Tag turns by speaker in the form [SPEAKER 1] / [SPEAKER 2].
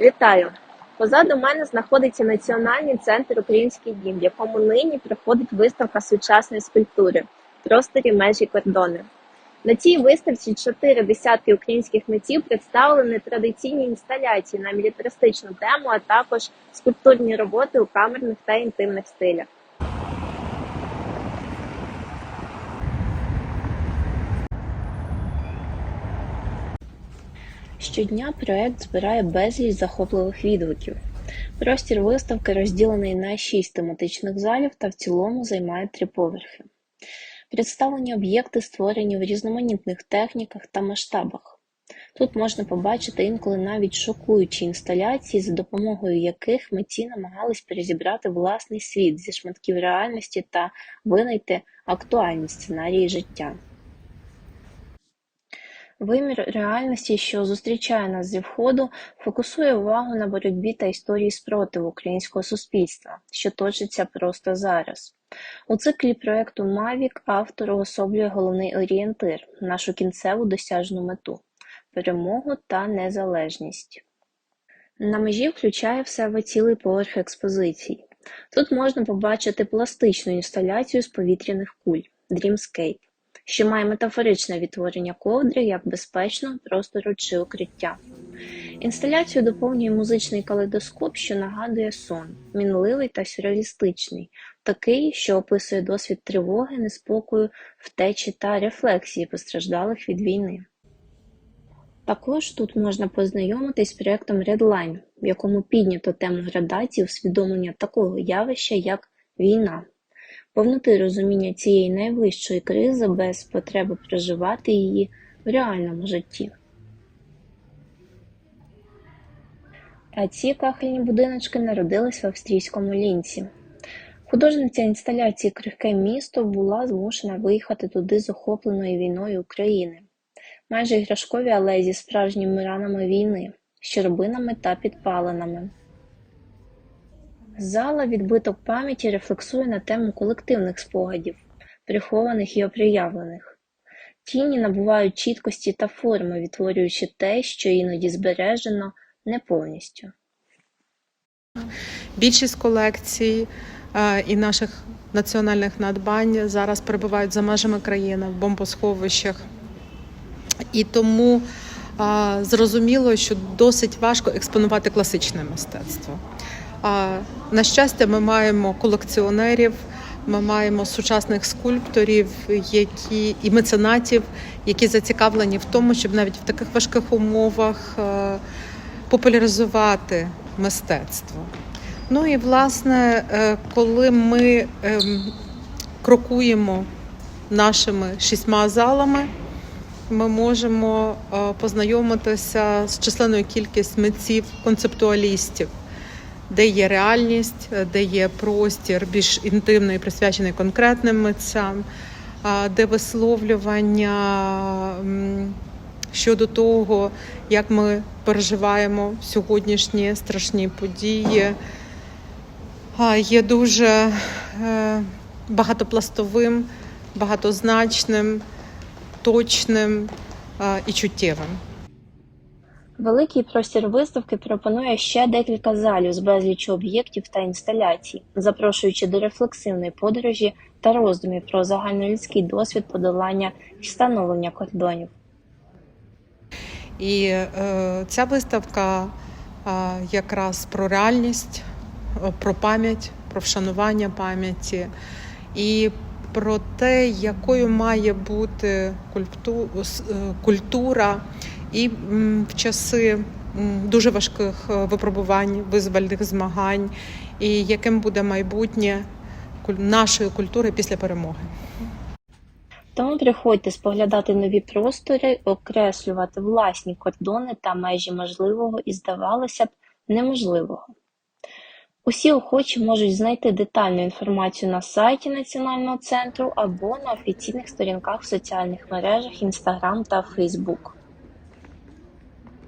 [SPEAKER 1] Вітаю! Позаду мене знаходиться Національний центр Український дім, в якому нині проходить виставка сучасної скульптури Просторі межі кордони. На цій виставці чотири десятки українських митців представлені традиційні інсталяції на мілітаристичну тему, а також скульптурні роботи у камерних та інтимних стилях. Щодня проект збирає безліч захопливих відгуків. Простір виставки розділений на шість тематичних залів та в цілому займає три поверхи. Представлені об'єкти створені в різноманітних техніках та масштабах. Тут можна побачити інколи навіть шокуючі інсталяції, за допомогою яких митці намагались перезібрати власний світ зі шматків реальності та винайти актуальні сценарії життя. Вимір реальності, що зустрічає нас зі входу, фокусує увагу на боротьбі та історії спротиву українського суспільства, що точиться просто зараз. У циклі проекту Мавік автор уособлює головний орієнтир нашу кінцеву досяжну мету перемогу та незалежність. На межі включає в себе цілий поверх експозицій. Тут можна побачити пластичну інсталяцію з повітряних куль Dreamscape, що має метафоричне відтворення ковдри як безпечного простору чи укриття. Інсталяцію доповнює музичний калейдоскоп, що нагадує сон, мінливий та сюрреалістичний, такий, що описує досвід тривоги, неспокою, втечі та рефлексії постраждалих від війни. Також тут можна познайомитись з проєктом Redline, в якому піднято тему градації усвідомлення такого явища, як війна, повноти розуміння цієї найвищої кризи без потреби проживати її в реальному житті. А ці кахельні будиночки народились в австрійському лінці. Художниця інсталяції Крихке місто була змушена виїхати туди з охопленої війною України. Майже іграшкові алеї зі справжніми ранами війни, щербинами та підпалинами. Зала відбиток пам'яті рефлексує на тему колективних спогадів, прихованих і оприявлених. Тіні набувають чіткості та форми, відтворюючи те, що іноді збережено не повністю.
[SPEAKER 2] Більшість колекцій е, і наших національних надбань зараз перебувають за межами країни в бомбосховищах. І тому зрозуміло, що досить важко експонувати класичне мистецтво. А, на щастя, ми маємо колекціонерів, ми маємо сучасних скульпторів, які і меценатів, які зацікавлені в тому, щоб навіть в таких важких умовах е, популяризувати мистецтво. Ну і власне, е, коли ми ем, крокуємо нашими шістьма залами, ми можемо е, познайомитися з численною кількістю митців, концептуалістів, де є реальність, е, де є простір більш інтимний, присвячений конкретним митцям, де висловлювання щодо того, як ми переживаємо сьогоднішні страшні події, є дуже е, багатопластовим, багатозначним, точним і чуттєвим.
[SPEAKER 1] Великий простір виставки пропонує ще декілька залів з безліччю об'єктів та інсталяцій, запрошуючи до рефлексивної подорожі та роздумів про загальнолюдський досвід подолання і встановлення кордонів.
[SPEAKER 2] І е, ця виставка е, якраз про реальність, е, про пам'ять, про вшанування пам'яті і про те, якою має бути е, культура і в часи дуже важких е, випробувань, визвольних змагань, і яким буде майбутнє нашої культури після перемоги.
[SPEAKER 1] Тому приходьте споглядати нові простори, окреслювати власні кордони та межі можливого і, здавалося б, неможливого. Усі охочі можуть знайти детальну інформацію на сайті Національного центру або на офіційних сторінках в соціальних мережах Instagram та Facebook.